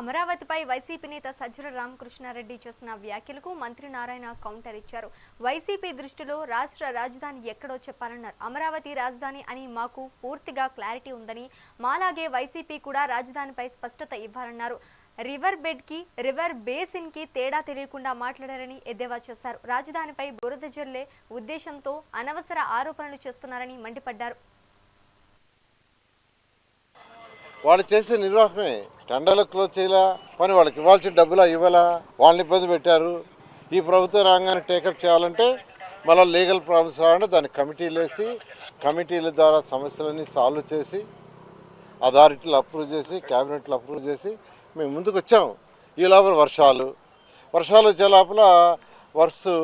అమరావతిపై YCP నేత సజ్జల రామకృష్ణారెడ్డి చేసిన వ్యాఖ్యలకు మంత్రి నారాయణ కౌంటర్ ఇచ్చారు. వైసీపీ దృష్టిలో రాష్ట్ర రాజధాని ఎక్కడో చెప్పాలన్నారు. అమరావతి రాజధాని అని మాకు పూర్తిగా క్లారిటీ ఉందని మాలాగే వైసీపీ కూడా రాజధానిపై స్పష్టత ఇవ్వాలన్నారు. రివర్ బెడ్కి రివర్ బేసిన్కి తేడా తెలియకుండా మాట్లాడారని ఎద్దేవా చేశారు. రాజధానిపై బురద జల్లే ఉద్దేశంతో అనవసర ఆరోపణలు చేస్తున్నారని మండిపడ్డారు. వాళ్ళు చేసే నిర్వాహమే టెండర్లు క్లోజ్ చేయలా పని వాళ్ళకి ఇవ్వాల్సిన డబ్బులా ఇవ్వాలా? వాళ్ళని ఇబ్బంది పెట్టారు. ఈ ప్రభుత్వ రంగాన్ని టేకప్ చేయాలంటే మళ్ళీ లీగల్ ప్రాబ్లమ్స్ రావాలంటే దాన్ని కమిటీలు వేసి కమిటీల ద్వారా సమస్యలన్నీ సాల్వ్ చేసి అథారిటీలు అప్రూవ్ చేసి క్యాబినెట్లు అప్రూవ్ చేసి మేము ముందుకు వచ్చాము. ఈ లోపల వర్షాలు. వర్షాలు వచ్చే లోపల వర్సు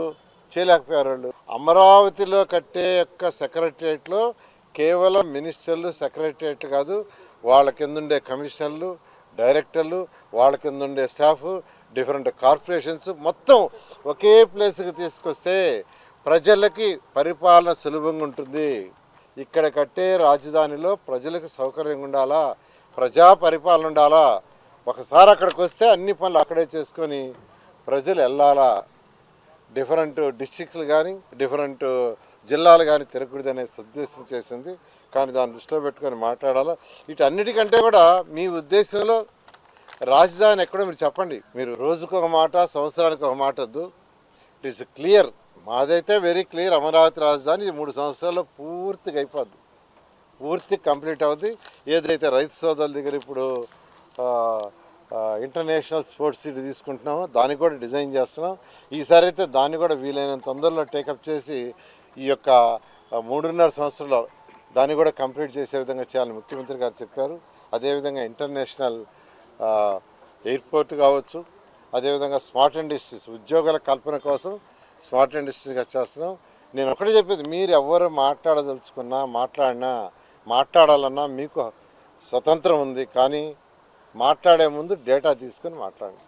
చేయలేకపోయారు వాళ్ళు. అమరావతిలో కట్టే యొక్క సెక్రటరియట్లో కేవలం మినిస్టర్లు సెక్రటరియట్ కాదు వాళ్ళ కింద ఉండే కమిషనర్లు డైరెక్టర్లు వాళ్ళ కింద ఉండే స్టాఫ్ డిఫరెంట్ కార్పొరేషన్స్ మొత్తం ఒకే ప్లేస్కి తీసుకొస్తే ప్రజలకి పరిపాలన సులభంగా ఉంటుంది. ఇక్కడ కట్టే రాజధానిలో ప్రజలకు సౌకర్యంగా ఉండాలా? ప్రజా పరిపాలన ఉండాలా? ఒకసారి అక్కడికి వస్తే అన్ని పనులు అక్కడే చేసుకొని ప్రజలు వెళ్ళాలా? డిఫరెంట్ డిస్ట్రిక్ట్లు కానీ డిఫరెంట్ జిల్లాలు కానీ తిరగకూడదనే ఉద్దేశం చేసింది. కానీ దాన్ని దృష్టిలో పెట్టుకొని మాట్లాడాలా. వీటన్నిటికంటే కూడా మీ ఉద్దేశంలో రాజధాని ఎక్కడో మీరు చెప్పండి. మీరు రోజుకు ఒక మాట సంవత్సరానికి ఒక మాట వద్దు. ఇట్ ఈస్ క్లియర్ మాదైతే వెరీ క్లియర్ అమరావతి రాజధాని మూడు సంవత్సరాల్లో పూర్తిగా అయిపోద్ది. పూర్తి కంప్లీట్ అవుద్ది. ఏదైతే రైతు సోదరుల దగ్గర ఇప్పుడు ఇంటర్నేషనల్ స్పోర్ట్స్ సిటీ తీసుకుంటున్నామో దాన్ని కూడా డిజైన్ చేస్తున్నాం. ఈసారి అయితే దాన్ని కూడా వీలైనంత తొందరలో టేకప్ చేసి ఈ యొక్క మూడున్నర సంవత్సరంలో దాన్ని కూడా కంప్లీట్ చేసే విధంగా చేయాలని ముఖ్యమంత్రి గారు చెప్పారు. అదేవిధంగా ఇంటర్నేషనల్ ఎయిర్పోర్ట్ కావచ్చు అదేవిధంగా స్మార్ట్ ఇండస్ట్రీస్ ఉద్యోగాల కల్పన కోసం స్మార్ట్ ఇండస్ట్రీస్గా చేస్తున్నాం. నేను ఒకటే చెప్పేది మీరు ఎవరు మాట్లాడదలుచుకున్నా మాట్లాడినా మాట్లాడాలన్నా మీకు స్వతంత్రం ఉంది. కానీ మాట్లాడే ముందు డేటా తీసుకొని మాట్లాడండి.